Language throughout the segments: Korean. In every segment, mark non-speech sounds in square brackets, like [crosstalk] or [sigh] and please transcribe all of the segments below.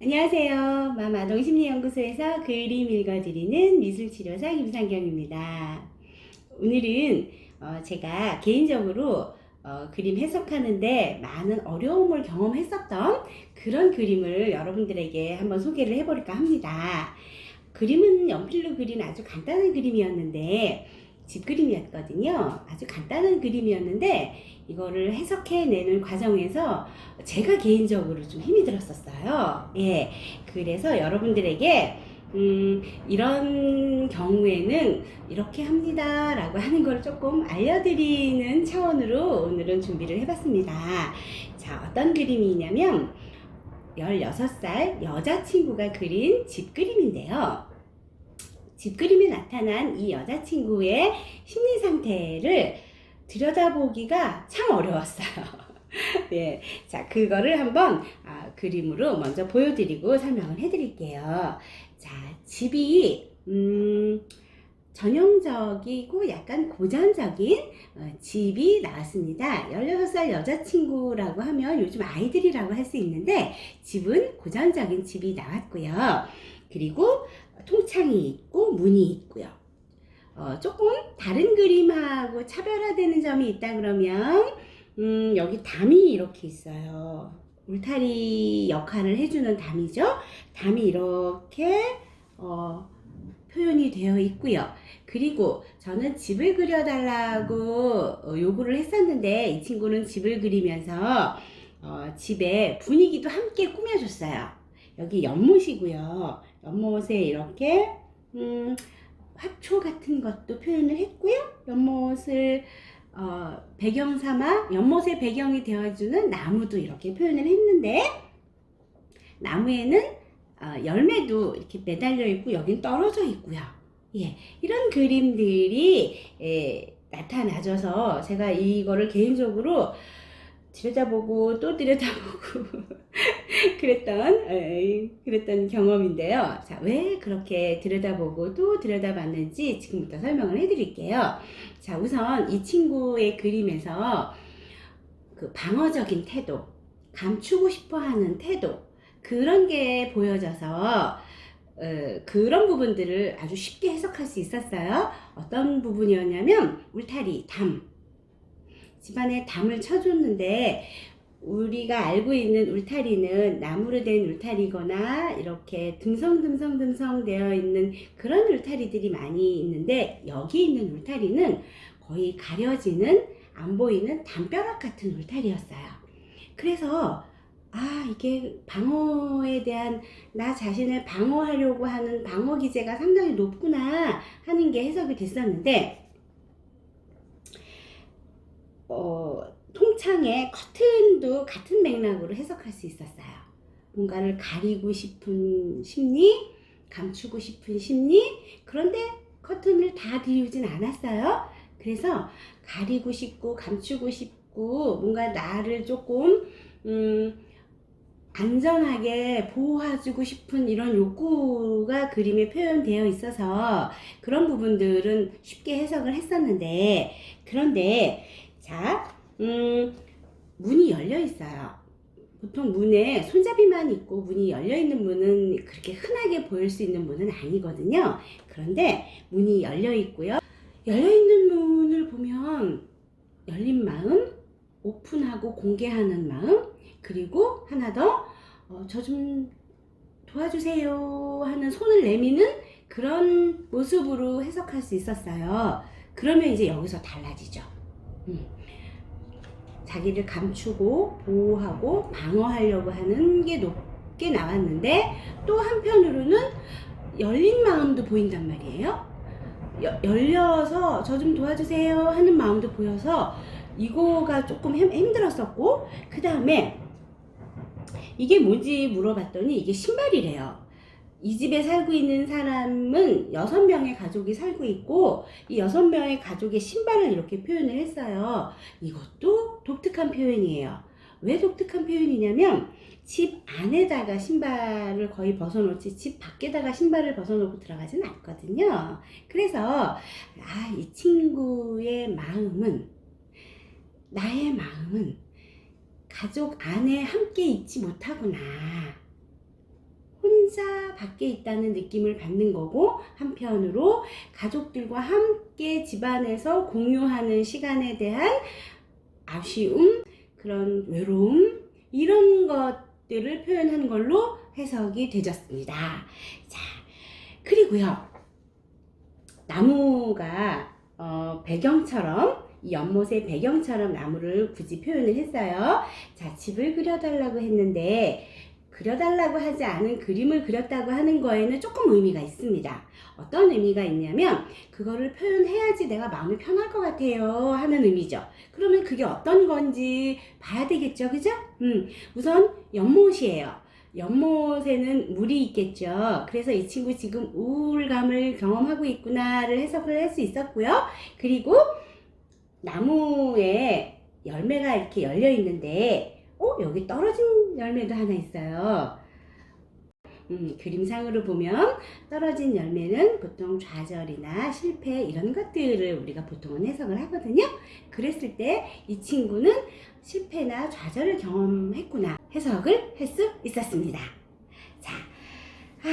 안녕하세요. 마마동 심리연구소에서 그림 읽어드리는 미술치료사 김상경입니다. 오늘은 어, 제가 개인적으로 어, 그림 해석하는데 많은 어려움을 경험했었던 그런 그림을 여러분들에게 한번 소개를 해볼까 합니다. 그림은 연필로 그린 아주 간단한 그림이었는데 집 그림이었거든요. 아주 간단한 그림이었는데 이거를 해석해내는 과정에서 제가 개인적으로 좀 힘이 들었었어요. 예. 그래서 여러분들에게 음, 이런 경우에는 이렇게 합니다. 라고 하는 걸 조금 알려드리는 차원으로 오늘은 준비를 해봤습니다. 자, 어떤 그림이냐면 16살 여자친구가 그린 집 그림인데요. 집그림에 나타난 이 여자친구의 심리 상태를 들여다보기가 참 어려웠어요. 네. [laughs] 자, 그거를 한번 아, 그림으로 먼저 보여드리고 설명을 해드릴게요. 자, 집이, 음, 전형적이고 약간 고전적인 어, 집이 나왔습니다. 16살 여자친구라고 하면 요즘 아이들이라고 할 수 있는데 집은 고전적인 집이 나왔고요. 그리고 통창이 있고 문이 있고요. 어, 조금 다른 그림하고 차별화되는 점이 있다 그러면 음, 여기 담이 이렇게 있어요. 울타리 역할을 해주는 담이죠. 담이 이렇게 어, 표현이 되어 있고요. 그리고 저는 집을 그려달라고 어, 요구를 했었는데 이 친구는 집을 그리면서 어, 집에 분위기도 함께 꾸며줬어요. 여기 연못이고요. 연못에 이렇게 음, 화초 같은 것도 표현을 했고요. 연못을 어, 배경 삼아 연못의 배경이 되어주는 나무도 이렇게 표현을 했는데 나무에는 어, 열매도 이렇게 매달려 있고 여긴 떨어져 있고요. 예, 이런 그림들이 예, 나타나줘서 제가 이거를 개인적으로 들여다보고 또 들여다보고 [laughs] 그랬던 에이, 그랬던 경험인데요. 자, 왜 그렇게 들여다보고 또 들여다봤는지 지금부터 설명을 해드릴게요. 자, 우선 이 친구의 그림에서 그 방어적인 태도, 감추고 싶어하는 태도 그런 게 보여져서 어, 그런 부분들을 아주 쉽게 해석할 수 있었어요. 어떤 부분이었냐면 울타리, 담. 집안에 담을 쳐줬는데 우리가 알고 있는 울타리는 나무로 된 울타리거나 이렇게 듬성듬성듬성 되어 있는 그런 울타리들이 많이 있는데 여기 있는 울타리는 거의 가려지는 안 보이는 담벼락 같은 울타리였어요. 그래서 아 이게 방어에 대한 나 자신을 방어하려고 하는 방어 기제가 상당히 높구나 하는 게 해석이 됐었는데 어, 통창의 커튼도 같은 맥락으로 해석할 수 있었어요. 뭔가를 가리고 싶은 심리, 감추고 싶은 심리, 그런데 커튼을 다 뒤우진 않았어요. 그래서 가리고 싶고, 감추고 싶고, 뭔가 나를 조금, 음, 안전하게 보호해주고 싶은 이런 욕구가 그림에 표현되어 있어서 그런 부분들은 쉽게 해석을 했었는데, 그런데 자, 음, 문이 열려 있어요. 보통 문에 손잡이만 있고 문이 열려 있는 문은 그렇게 흔하게 보일 수 있는 문은 아니거든요. 그런데 문이 열려 있고요. 열려 있는 문을 보면 열린 마음, 오픈하고 공개하는 마음, 그리고 하나 더, 어, 저 좀 도와주세요 하는 손을 내미는 그런 모습으로 해석할 수 있었어요. 그러면 이제 여기서 달라지죠. 음. 자기를 감추고 보호하고 방어하려고 하는 게 높게 나왔는데 또 한편으로는 열린 마음도 보인단 말이에요. 여- 열려서 저 좀 도와주세요 하는 마음도 보여서 이거가 조금 힘, 힘들었었고 그 다음에 이게 뭔지 물어봤더니 이게 신발이래요. 이 집에 살고 있는 사람은 여섯 명의 가족이 살고 있고 이 여섯 명의 가족의 신발을 이렇게 표현을 했어요. 이것도 독특한 표현이에요. 왜 독특한 표현이냐면 집 안에다가 신발을 거의 벗어놓지 집 밖에다가 신발을 벗어놓고 들어가진 않거든요. 그래서 아, 이 친구의 마음은 나의 마음은 가족 안에 함께 있지 못하구나. 혼자 밖에 있다는 느낌을 받는 거고 한편으로 가족들과 함께 집안에서 공유하는 시간에 대한 아쉬움, 그런 외로움 이런 것들을 표현한 걸로 해석이 되졌습니다. 자, 그리고요. 나무가 어, 배경처럼 이 연못의 배경처럼 나무를 굳이 표현을 했어요. 자, 집을 그려달라고 했는데 그려달라고 하지 않은 그림을 그렸다고 하는 거에는 조금 의미가 있습니다. 어떤 의미가 있냐면 그거를 표현해야지 내가 마음이 편할 것 같아요 하는 의미죠. 그러면 그게 어떤 건지 봐야 되겠죠, 그죠? 음, 우선 연못이에요. 연못에는 물이 있겠죠. 그래서 이 친구 지금 우울감을 경험하고 있구나를 해석을 할 수 있었고요. 그리고 나무에 열매가 이렇게 열려 있는데, 어, 여기 떨어진 열매도 하나 있어요. 음, 그림상으로 보면 떨어진 열매는 보통 좌절이나 실패 이런 것들을 우리가 보통은 해석을 하거든요. 그랬을 때 이 친구는 실패나 좌절을 경험했구나 해석을 할 수 있었습니다. 자, 아,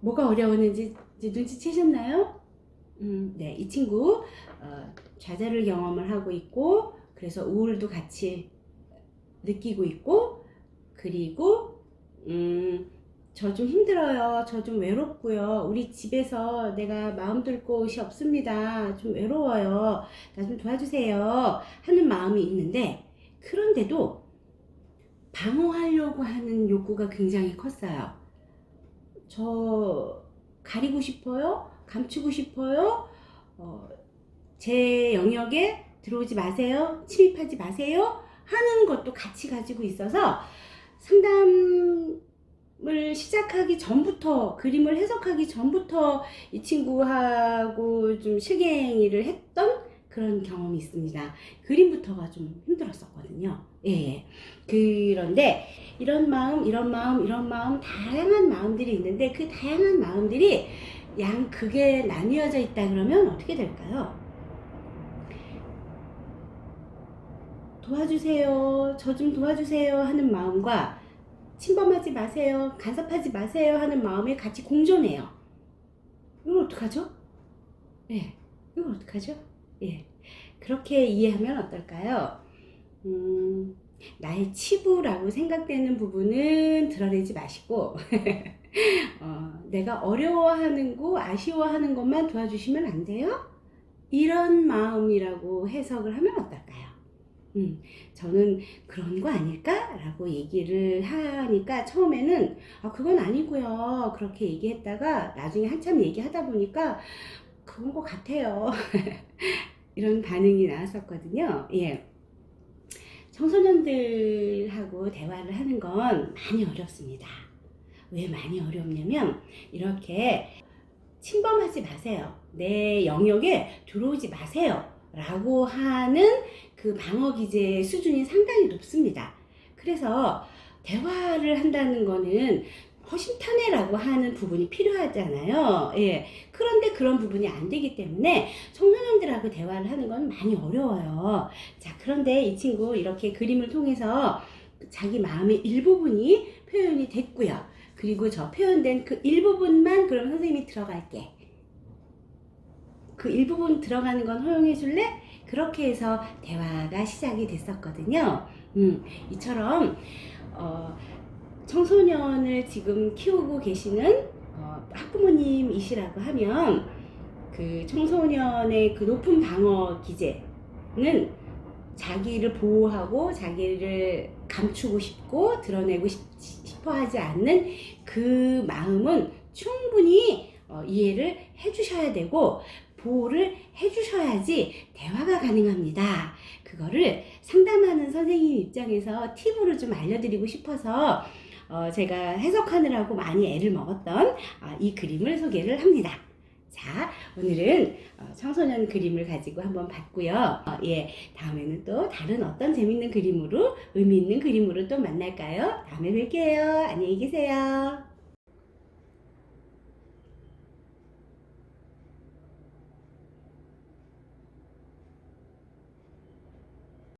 뭐가 어려웠는지 눈치채셨나요? 음, 네, 이 친구 어, 좌절을 경험을 하고 있고 그래서 우울도 같이 느끼고 있고 그리고 음, 저 좀 힘들어요. 저 좀 외롭고요. 우리 집에서 내가 마음 둘 곳이 없습니다. 좀 외로워요. 나 좀 도와주세요. 하는 마음이 있는데, 그런데도 방어하려고 하는 욕구가 굉장히 컸어요. 저 가리고 싶어요. 감추고 싶어요. 어, 제 영역에 들어오지 마세요. 침입하지 마세요. 하는 것도 같이 가지고 있어서 상담을 시작하기 전부터 그림을 해석하기 전부터 이 친구하고 좀 실갱이를 했던 그런 경험이 있습니다. 그림부터가 좀 힘들었었거든요. 예. 그런데 이런 마음, 이런 마음, 이런 마음, 다양한 마음들이 있는데 그 다양한 마음들이 양극에 나뉘어져 있다 그러면 어떻게 될까요? 도와주세요. 저 좀 도와주세요. 하는 마음과 침범하지 마세요. 간섭하지 마세요. 하는 마음이 같이 공존해요. 이걸 어떡하죠? 예. 이걸 어떡하죠? 예. 그렇게 이해하면 어떨까요? 음, 나의 치부라고 생각되는 부분은 드러내지 마시고, [laughs] 어, 내가 어려워하는 거, 아쉬워하는 것만 도와주시면 안 돼요? 이런 마음이라고 해석을 하면 어떨까요? 음, 저는 그런 거 아닐까라고 얘기를 하니까 처음에는 아 그건 아니고요 그렇게 얘기했다가 나중에 한참 얘기하다 보니까 그건 것 같아요 [laughs] 이런 반응이 나왔었거든요. 예. 청소년들하고 대화를 하는 건 많이 어렵습니다. 왜 많이 어렵냐면 이렇게 침범하지 마세요. 내 영역에 들어오지 마세요. 라고 하는 그 방어 기제 수준이 상당히 높습니다. 그래서 대화를 한다는 거는 허심탄회라고 하는 부분이 필요하잖아요. 예. 그런데 그런 부분이 안 되기 때문에 청소년들하고 대화를 하는 건 많이 어려워요. 자, 그런데 이 친구 이렇게 그림을 통해서 자기 마음의 일부분이 표현이 됐고요. 그리고 저 표현된 그 일부분만 그럼 선생님이 들어갈게. 그 일부분 들어가는 건 허용해 줄래? 그렇게 해서 대화가 시작이 됐었거든요. 음, 이처럼 어, 청소년을 지금 키우고 계시는 어, 학부모님이시라고 하면 그 청소년의 그 높은 방어 기제는 자기를 보호하고 자기를 감추고 싶고 드러내고 싶, 싶어 하지 않는 그 마음은 충분히 어, 이해를 해주셔야 되고 보호를 해주셔야지 대화가 가능합니다. 그거를 상담하는 선생님 입장에서 팁으로 좀 알려드리고 싶어서 어, 제가 해석하느라고 많이 애를 먹었던 어, 이 그림을 소개를 합니다. 자, 오늘은 어, 청소년 그림을 가지고 한번 봤고요. 어, 예, 다음에는 또 다른 어떤 재밌는 그림으로, 의미 있는 그림으로 또 만날까요? 다음에 뵐게요. 안녕히 계세요.